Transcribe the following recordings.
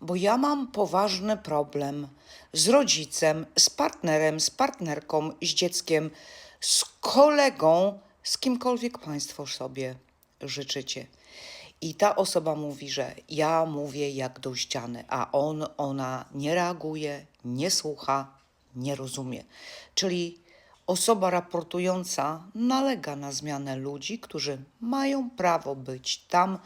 bo ja mam poważny problem z rodzicem, z partnerem, z partnerką, z dzieckiem, z kolegą, z kimkolwiek Państwo sobie życzycie. I ta osoba mówi, że ja mówię jak do ściany, a on, ona nie reaguje, nie słucha, nie rozumie. Czyli osoba raportująca nalega na zmianę ludzi, którzy mają prawo być tam,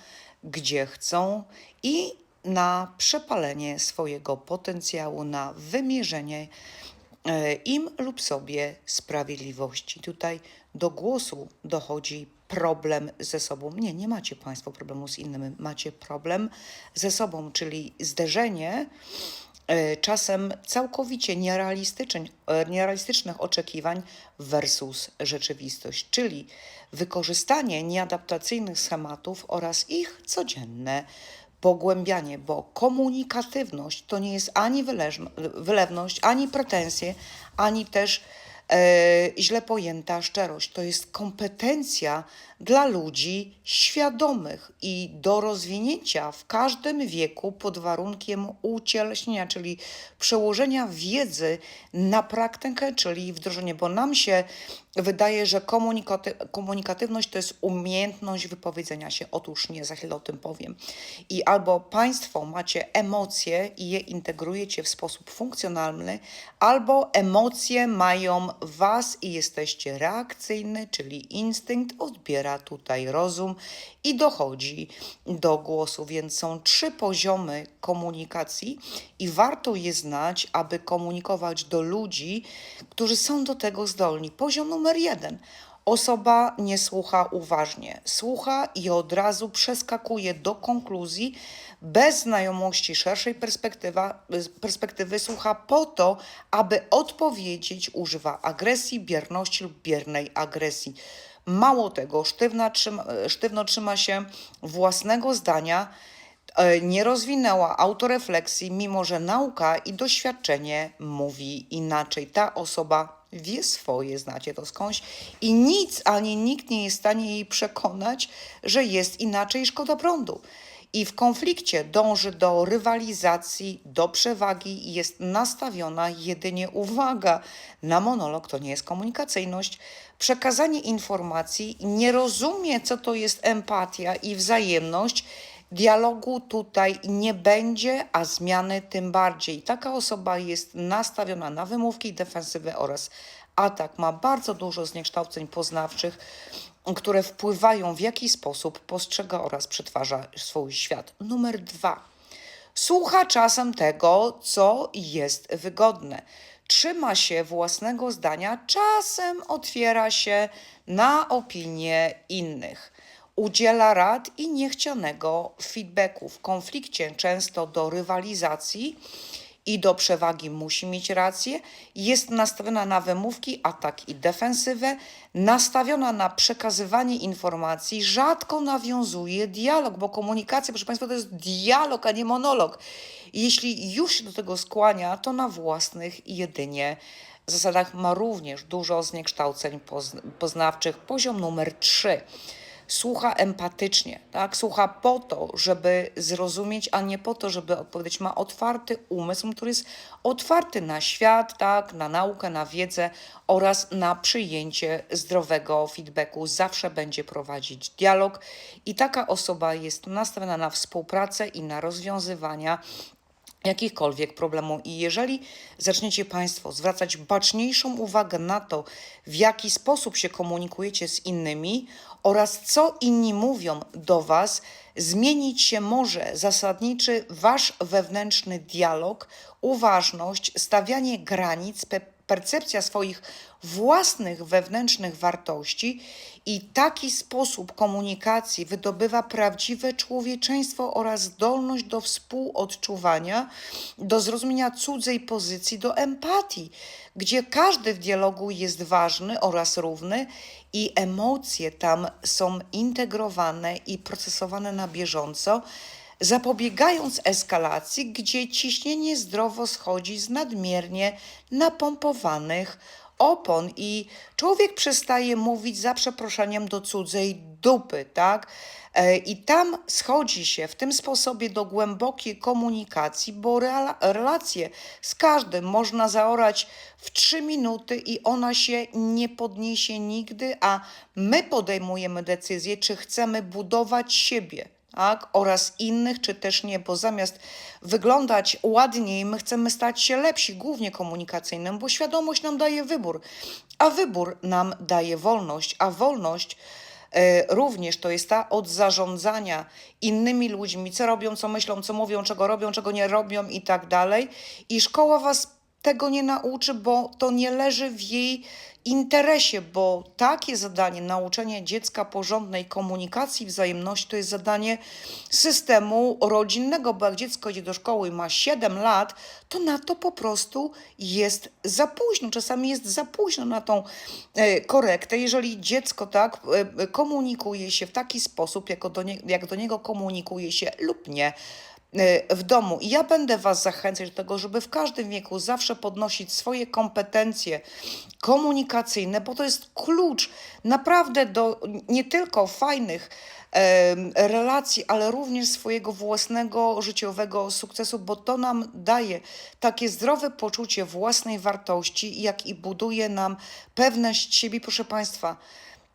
gdzie chcą i na przepalenie swojego potencjału, na wymierzenie e, im lub sobie sprawiedliwości. Tutaj do głosu dochodzi problem ze sobą. Nie, nie macie Państwo problemu z innymi, macie problem ze sobą, czyli zderzenie e, czasem całkowicie nierealistycznych, e, nierealistycznych oczekiwań versus rzeczywistość, czyli wykorzystanie nieadaptacyjnych schematów oraz ich codzienne pogłębianie, bo komunikatywność to nie jest ani wylewność, ani pretensje, ani też źle pojęta szczerość. To jest kompetencja dla ludzi świadomych i do rozwinięcia w każdym wieku pod warunkiem ucieleśnienia, czyli przełożenia wiedzy na praktykę, czyli wdrożenie, bo nam się wydaje, że komunikaty- komunikatywność to jest umiejętność wypowiedzenia się. Otóż nie, za chwilę o tym powiem. I albo Państwo macie emocje i je integrujecie w sposób funkcjonalny, albo emocje mają Was i jesteście reakcyjny, czyli instynkt odbiera tutaj rozum i dochodzi do głosu. Więc są trzy poziomy komunikacji i warto je znać, aby komunikować do ludzi, którzy są do tego zdolni. Poziom numer jeden. Osoba nie słucha uważnie, słucha i od razu przeskakuje do konkluzji, bez znajomości szerszej perspektywy, słucha po to, aby odpowiedzieć, używa agresji, bierności lub biernej agresji. Mało tego, sztywna sztywno trzyma się własnego zdania, e, nie rozwinęła autorefleksji, mimo że nauka i doświadczenie mówi inaczej. Ta osoba wie swoje, znacie to skądś i nic ani nikt nie jest w stanie jej przekonać, że jest inaczej, szkoda prądu. I w konflikcie dąży do rywalizacji, do przewagi i jest nastawiona jedynie uwaga na monolog, to nie jest komunikacyjność, przekazanie informacji, nie rozumie, co to jest empatia i wzajemność, Dialogu tutaj nie będzie, a zmiany tym bardziej. Taka osoba jest nastawiona na wymówki, defensywę oraz atak. Ma bardzo dużo zniekształceń poznawczych, które wpływają w jaki sposób postrzega oraz przetwarza swój świat. Numer dwa. Słucha czasem tego, co jest wygodne. Trzyma się własnego zdania, czasem otwiera się na opinie innych udziela rad i niechcianego feedbacku. W konflikcie często do rywalizacji i do przewagi musi mieć rację, jest nastawiona na wymówki, atak i defensywę, nastawiona na przekazywanie informacji, rzadko nawiązuje dialog, bo komunikacja, proszę Państwa, to jest dialog, a nie monolog. Jeśli już się do tego skłania, to na własnych jedynie zasadach ma również dużo zniekształceń pozn- poznawczych. Poziom numer 3 słucha empatycznie, tak? Słucha po to, żeby zrozumieć, a nie po to, żeby odpowiedzieć. Ma otwarty umysł, który jest otwarty na świat, tak? Na naukę, na wiedzę oraz na przyjęcie zdrowego feedbacku. Zawsze będzie prowadzić dialog i taka osoba jest nastawiona na współpracę i na rozwiązywania jakichkolwiek problemów. I jeżeli zaczniecie Państwo zwracać baczniejszą uwagę na to, w jaki sposób się komunikujecie z innymi oraz co inni mówią do Was, zmienić się może zasadniczy Wasz wewnętrzny dialog, uważność, stawianie granic, pe- percepcja swoich własnych wewnętrznych wartości i taki sposób komunikacji wydobywa prawdziwe człowieczeństwo oraz zdolność do współodczuwania, do zrozumienia cudzej pozycji, do empatii, gdzie każdy w dialogu jest ważny oraz równy i emocje tam są integrowane i procesowane na bieżąco zapobiegając eskalacji, gdzie ciśnienie zdrowo schodzi z nadmiernie napompowanych opon i człowiek przestaje mówić za przeproszeniem do cudzej dupy, tak? E, I tam schodzi się w tym sposobie do głębokiej komunikacji, bo rela- relacje z każdym można zaorać w trzy minuty i ona się nie podniesie nigdy, a my podejmujemy decyzję, czy chcemy budować siebie tak? oraz innych, czy też nie, bo zamiast wyglądać ładniej, my chcemy stać się lepsi, głównie komunikacyjnym, bo świadomość nam daje wybór, a wybór nam daje wolność, a wolność e, również to jest ta od zarządzania innymi ludźmi, co robią, co myślą, co mówią, czego robią, czego nie robią i tak dalej. I szkoła was tego nie nauczy, bo to nie leży w jej interesie, bo takie zadanie, nauczenie dziecka porządnej komunikacji, wzajemności, to jest zadanie systemu rodzinnego, bo jak dziecko idzie do szkoły i ma 7 lat, to na to po prostu jest za późno. Czasami jest za późno na tą e, korektę, jeżeli dziecko tak e, komunikuje się w taki sposób, jako do nie, jak do niego komunikuje się lub nie e, w domu. I ja będę Was zachęcać do tego, żeby w każdym wieku zawsze podnosić swoje kompetencje komunikacyjne, bo to jest klucz naprawdę do nie tylko fajnych relacji, ale również swojego własnego życiowego sukcesu, bo to nam daje takie zdrowe poczucie własnej wartości, jak i buduje nam pewność siebie. Proszę Państwa,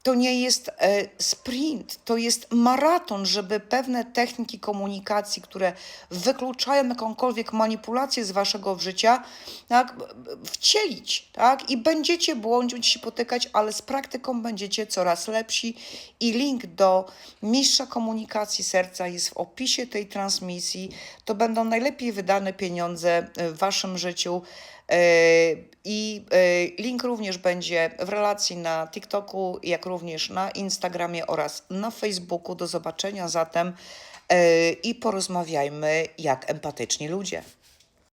to nie jest e, sprint, to jest maraton, żeby pewne techniki komunikacji, które wykluczają jakąkolwiek manipulację z waszego życia, tak, wcielić, tak? I będziecie błądzić, się potykać, ale z praktyką będziecie coraz lepsi. I link do mistrza komunikacji serca jest w opisie tej transmisji. To będą najlepiej wydane pieniądze w waszym życiu. E, I e, link również będzie w relacji na TikToku, jak również na Instagramie oraz na Facebooku. Do zobaczenia zatem e, i porozmawiajmy jak empatyczni ludzie.